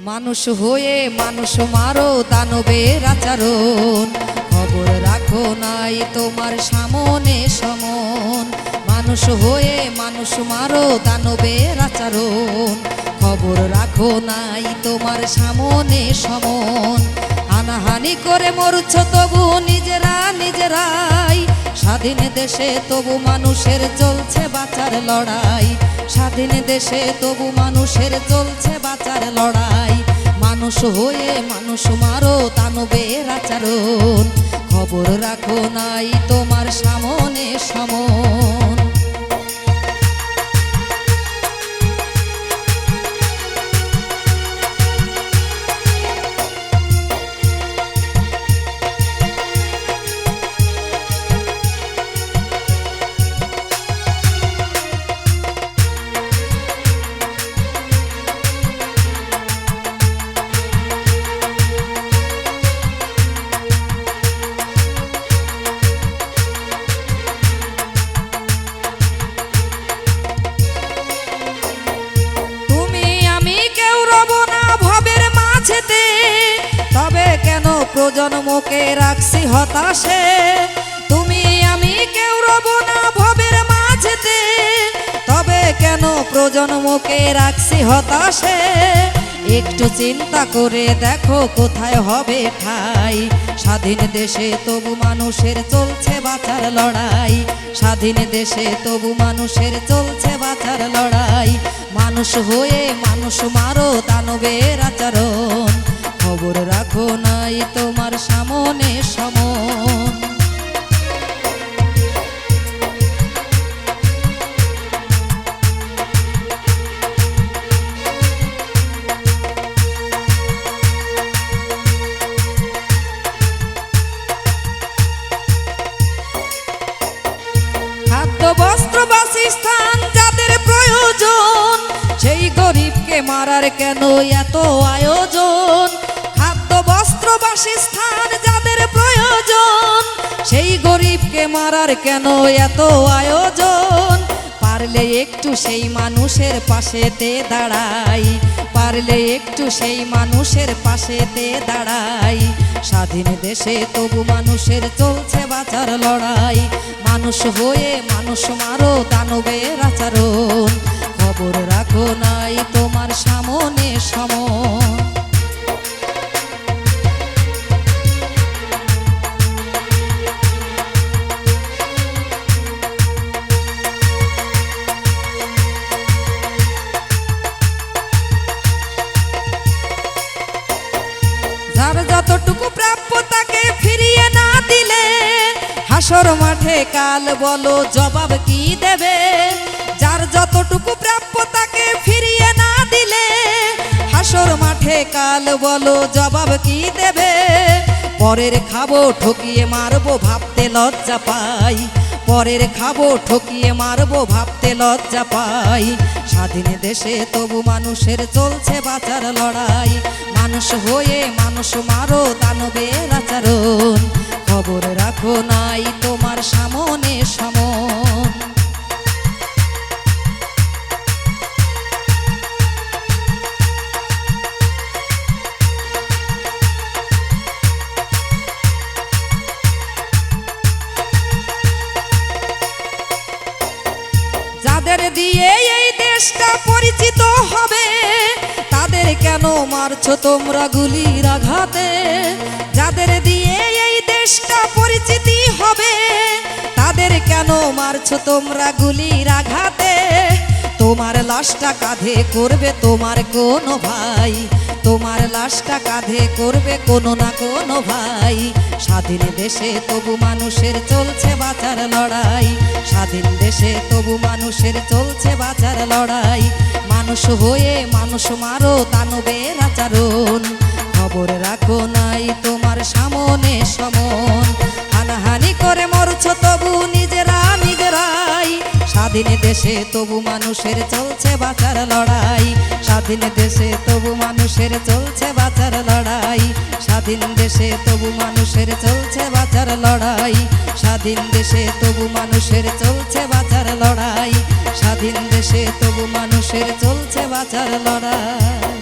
মানুষ হয়ে মানুষ মারো, দানবের আচরণ। খবর রাখো নাই তোমার সামনে সমন। মানুষ হয়ে মানুষ মারো, দানবের আচরণ। খবর রাখো নাই তোমার সামনে সমন। হানাহানি করে মরুছ তবু নিজেরা নিজেরাই। স্বাধীন দেশে তবু মানুষের চলছে বাঁচার লড়াই। স্বাধীন দেশে তবু মানুষের চলছে বাঁচার লড়াই। মানুষ হয়ে মানুষ মারো, তানবের আচরণ। খবর রাখো নাই তোমার সামনে। প্রজন্মকে রাখছি হতাশে। তুমি আমি কেউ রব না ভবের মাঝেতে। তবে কেন প্রজন্মকে রাখছি হতাশে? একটু চিন্তা করে দেখো কোথায় হবে ঠাই। স্বাধীন দেশে তবু মানুষের চলছে বাঁচার লড়াই। স্বাধীন দেশে তবু মানুষের চলছে বাঁচার লড়াই। মানুষ হয়ে মানুষ মারো দানবের আচরণ। খবর রাখো নাই তোমার সামনে বাসস্থান যাদের প্রয়োজন সেই গরিবকে মারার কেন এত আয়োজন? বস্ত্র বাসস্থান যাদের প্রয়োজন, সেই গরিবকে মারার কেন এত আয়োজন? পারলে একটু সেই মানুষের পাশেতে দাঁড়াই, পারলে একটু সেই মানুষের পাশেতে দাঁড়াই। স্বাধীন দেশে তবু মানুষের চলছে বাঁচার লড়াই, মানুষ হয়ে মানুষ মারো দানবের। যার যতটুকু প্রাপ্য তাকে ফিরিয়ে না দিলে, হাসর মাঠে কাল বলো জবাব কি দেবে? যার যতটুকু প্রাপ্য তাকে ফিরিয়ে না দিলে, হাসর মাঠে কাল বলো জবাব কি দেবে? পরের খাব, ঠকিয়ে মারবো, ভাবতে লজ্জা পাই। পরের খাব, ঠকিয়ে মারবো, ভাবতে লজ্জা পাই। স্বাধীন দেশে তবু মানুষের চলছে বাঁচার লড়াই। মানুষ হয়ে মানুষ মারো, দানবের আচরণ। খবর রাখো নাই তোমার দিয়ে এই দেশটা পরিচিত হবে। তাদের কেন মারছো তোমরা গুলির আঘাতে? যাদের দিয়ে এই দেশটা পরিচিতি হবে, তাদের কেন মারছো তোমরা গুলির আঘাতে? তোমার লাশটা কাঁধে করবে তোমার কোনো ভাই। তোমার লাশটা কাঁধে করবে কোনো না কোনো ভাই। স্বাধীন দেশে তবু মানুষের চলছে বাঁচার লড়াই। স্বাধীন দেশে তবু মানুষের চলছে বাঁচার লড়াই। মানুষ হয়ে মানুষ মারো দানবের আচরণ। খবর রাখো নাই তোমার সামনে সমন। হানাহানি করে মরছ তবু নিজেরা নিজেরাই। স্বাধীন দেশে তবু মানুষের চলছে বাঁচার লড়াই। স্বাধীন দেশে তবু মানুষের চলছে বাঁচার লড়াই। স্বাধীন দেশে তবু মানুষের চলছে বাঁচার লড়াই। স্বাধীন দেশে তবু মানুষের চলছে বাঁচার লড়াই। স্বাধীন দেশে তবু মানুষের চলছে বাঁচার লড়াই।